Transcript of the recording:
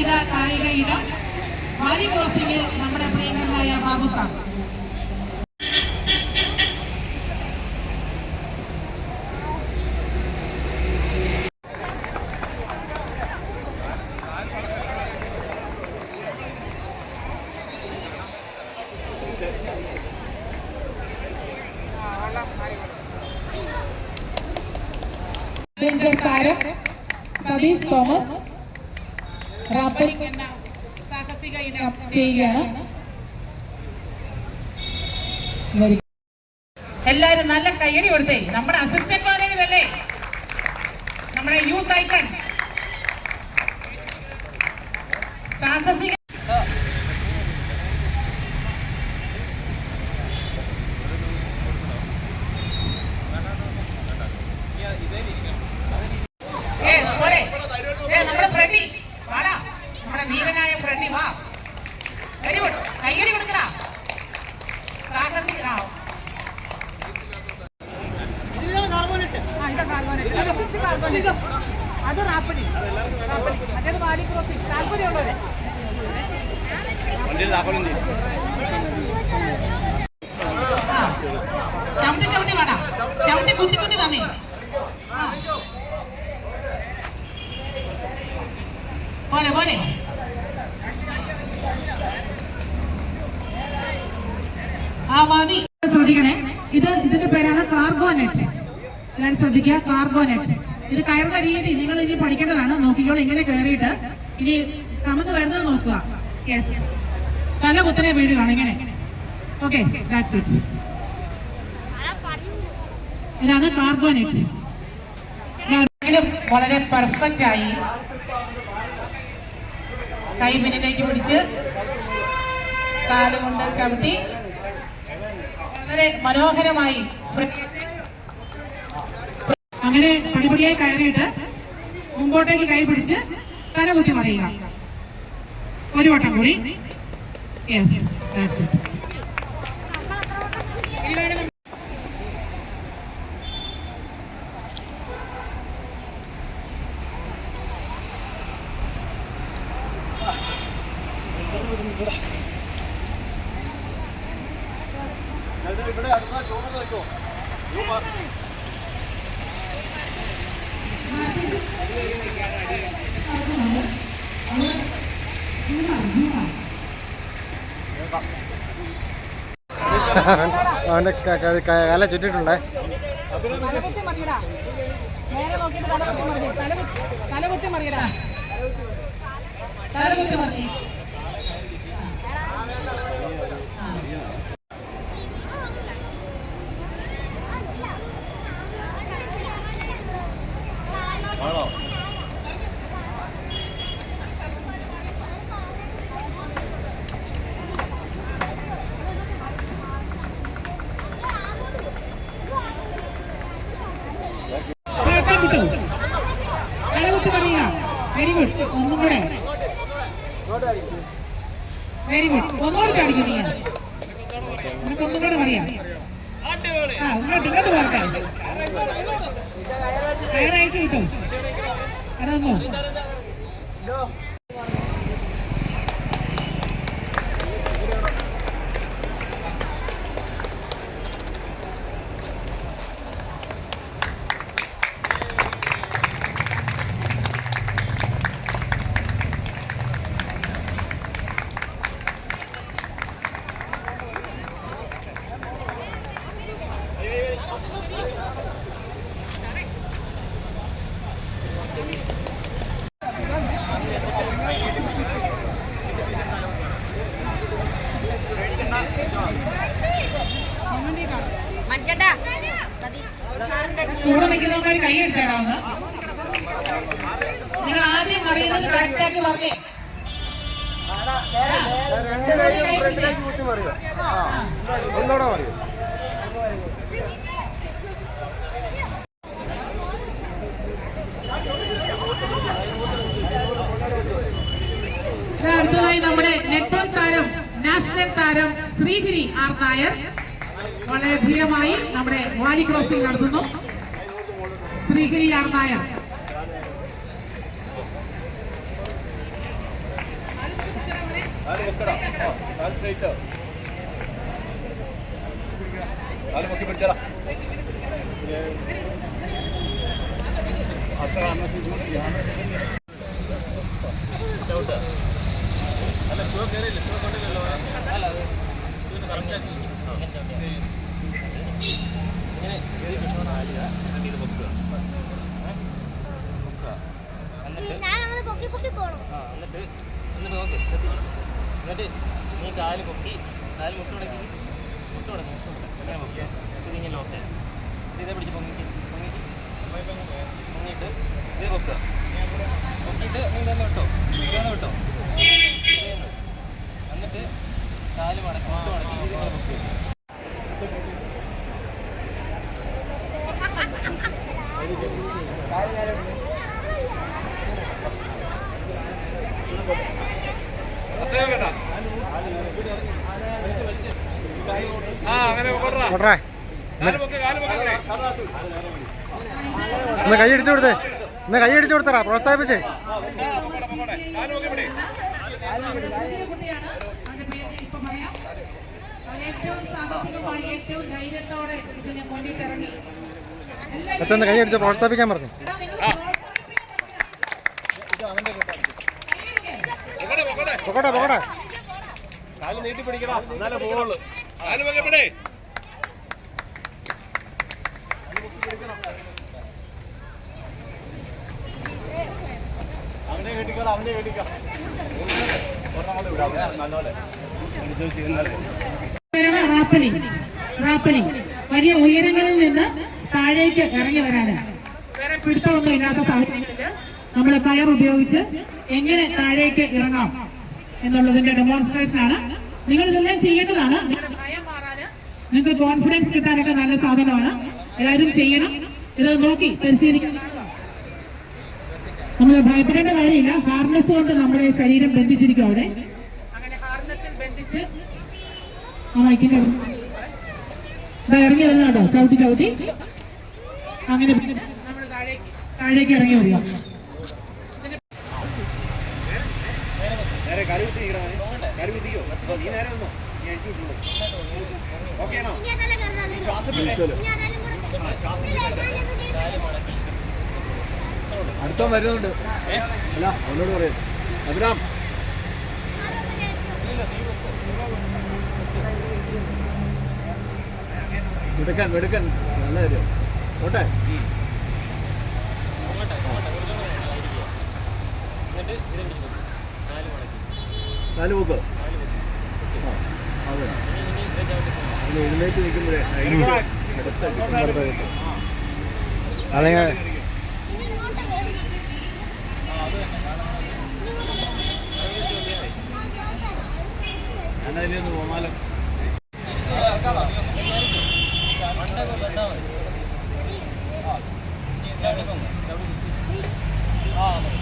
സാഹസിക കായിക ഇനം വാലി ക്രോസിംഗിൽ നമ്മുടെ പ്രിയങ്കരനായ ബാബു സാർ. താരം സതീഷ് തോമസ്. റാപ്പലിംഗ് എന്ന സാഹസിക ഇനം ചെയ്യുകയാണ് Very എല്ലാരും നല്ല കയ്യടി കൊടുത്തേ. നമ്മുടെ അസിസ്റ്റന്റ് മാനേജർ അല്ലേ നമ്മുടെ യൂത്ത് ഐക്കൺ സാഹസിക Yes, പോരെ. ഏ, നമ്മുടെ ഫ്രണ്ടി വാടാ നമ്മുടെ ധീരനായ ഫ്രണ്ടി വാ വെരി ഗുഡ് കയ്യടി കൊടുക്കടാ സാഹസിക ആ. ആ, ഇതാ കാർബോനേറ്റ്. ഇത് ഇത് കാർബോനേറ്റ്. അത് റാപ്പലി റാപ്പലി മറ്റേത് വാലി ക്രോസിംഗ് താല്പര്യമുള്ളവരെ ആ. ചവിട്ടി ചവിട്ടി വേണം ചവിട്ടി കുത്തി കുത്തി തന്നേ. ആ. മതി ശ്രദ്ധിക്കണേ. ഇത് ഇതിന്റെ പേരാണ് കാർബോനെറ്റ് ഞാൻ ശ്രദ്ധിക്കുക. കാർബോനെറ്റ് ഇത് കയറുന്ന രീതി നിങ്ങൾ ഇനി പഠിക്കേണ്ടതാണ്. നോക്കിക്കോളൂ ഇങ്ങനെ കയറിയിട്ട് ഇനി കമന്ന് വരുന്നത് നോക്കുക. യെസ് തല കുത്തനെ വീഴുകയാണ് ഇങ്ങനെ. ഓക്കെ ദാറ്റ്സ് ഇറ്റ് ഇതാണ് കാർബോനെറ്റ് വളരെ പെർഫെക്റ്റ് ആയി കൈ പിന്നിലേക്ക് പിടിച്ച് കാലുകൊണ്ട് ചവിട്ടി വളരെ മനോഹരമായി അങ്ങനെ പടിപടിയായി കയറിയിട്ട് മുമ്പോട്ടേക്ക് കൈ പിടിച്ച് തല കുത്തി മറിയുക. ഒരു വട്ടം കൂടി. യെസ് ക- ക- കല ചുറ്റിട്ടുണ്ടേ. നേരെ നോക്കിയിട്ട് മറിയടാ തല കുത്തി മറിയടാ തലകുത്തി മറിയ വട്ടം കിട്ടും തലകുത്തി മറിയുക വെരി ഗുഡ് ഒന്നും കൂടെ വെരി ഗുഡ് ഒന്നുകൂടെ ചാടിക്കും നീ. നിനക്ക് ഒന്നും കൂടെ പറയാം. ആ ഇങ്ങോട്ട് ഇങ്ങോട്ട് പോകട്ടെ. കയറയച്ചു കിട്ടും അതൊന്നോ കൂടെ നിൽക്കുന്നവന്മാർ കൈ ഒന്ന്. നിങ്ങൾ ആദ്യം പറയുന്നത് കറക്റ്റ് ആക്കി പറഞ്ഞേ ഒന്നോടെ പറയൂ അടുത്തതായി നമ്മുടെ നെറ്റ്വർക്ക് താരം നാഷണൽ താരം ശ്രീഗിരി ആർ നായർ. വളരെ ധീരമായി നമ്മുടെ വാലി ക്രോസിംഗ് നടത്തുന്നു. ശ്രീഗിരി ആർ നായർ കാൽ സ്ട്രൈറ്റ് കാൽ പൊക്കി പിടിച്ചടാ അത്ര അല്ല ഷോ കയറിയില്ല ഷോ കൊണ്ടില്ലല്ലോ അല്ല അത് കറക്റ്റ് ഇങ്ങനെ കയറി കിട്ടണം ആലിയ ഇത് പൊക്കുക പൊക്കുക എന്നിട്ട് ആ എന്നിട്ട് എന്നിട്ട് നോക്ക് എന്നിട്ട് നീ കാൽ പൊക്കി കാൽ മുട്ട് മുടക്കി മുട്ട് മുടക്കി മുട്ട് മുടക്കി അങ്ങനെ പൊക്കിയ. ലോക്ക് ചെയ്യാം. ഇതേ പിടിച്ച് പൊങ്ങിക്ക് പൊങ്ങിക്ക്. പൊങ്ങിയിട്ട് ഇത് പൊക്കുക പൊക്കിയിട്ട് നീ ഇതൊന്ന് വിട്ടോ വിട്ടോ എന്നിട്ട് കാൽ മടക്കി മുട്ട് മടക്കി ഇതിങ്ങനെ പൊക്കുക ആ അങ്ങനെ കൊട്രേ ഒന്ന് കൈ അടിച്ചു കൊടുത്തേ. എന്നാ കൈ അടിച്ചു കൊടുത്തറാ പ്രോത്സാഹിപ്പിച്ചേ. പൊക്കോട്ടെ പൊക്കോട്ടെ കാൽ പൊക്കി പിടി ചെറിയ കുട്ടിയാണ് അവന്റെ പേര് ഇപ്പൊ പറയാം അവൻ ഏറ്റവും ഏറ്റവും ധൈര്യത്തോടെ ഇതിനെ മുന്നിട്ടിറങ്ങി എല്ലാവരും അച്ഛൻ ഒന്ന് കൈ അടിച്ച് പ്രോത്സാഹിപ്പിക്കാൻ പറഞ്ഞു. പൊക്കോട്ടെ പൊക്കോട്ടെ. കാൽ നീട്ടി പിടിക്കണം എന്നാലേ പോകുള്ളൂ കാൽ പൊക്കി റാപ്പലിംഗ് വലിയ ഉയരങ്ങളിൽ നിന്ന് താഴേക്ക് ഇറങ്ങി വരാന് പിടുത്തമൊന്നും ഇല്ലാത്ത സാഹചര്യത്തിൽ നമ്മൾ കയർ ഉപയോഗിച്ച് എങ്ങനെ താഴേക്ക് ഇറങ്ങാം എന്നുള്ളതിന്റെ ഡെമോൺസ്ട്രേഷൻ ആണ്. നിങ്ങൾ ഇതെല്ലാം ചെയ്യേണ്ടതാണ്. നിങ്ങൾക്ക് കോൺഫിഡൻസ് കിട്ടാനൊക്കെ നല്ല സാധനമാണ്. എല്ലാവരും ചെയ്യണം. ഇത് നോക്കി പരിശീലിക്കണം. നമ്മൾ ഭയപ്പെടേണ്ട കാര്യമില്ല. ഹാർനെസ് കൊണ്ട് നമ്മുടെ ശരീരം ബന്ധിച്ചിരിക്കും അവിടെ. അങ്ങനെ ബന്ധിച്ച് ആ ഇറങ്ങി വരുന്നുണ്ടോ ചവിട്ടി ചവിട്ടി. അങ്ങനെ നമ്മൾ താഴേക്ക് താഴേക്ക് ഇറങ്ങി വരിക. ശ്വാസം വിട്ടേ ഞാൻ നല്ല കൂടെ അടുത്ത വരുന്നുണ്ട്. അല്ല അവനോട് പറയാം. അഭിരാം. എടുക്കാൻ എടുക്കാൻ നല്ല കാര്യം. ഓട്ടെ നാല് പോക്ക്. ആ, അതെ. എഴുന്നേറ്റ് നിൽക്കുമ്പോഴേ അല്ലെങ്കിൽ ഞാനതിലൊന്ന് പോന്നാലോ ആ.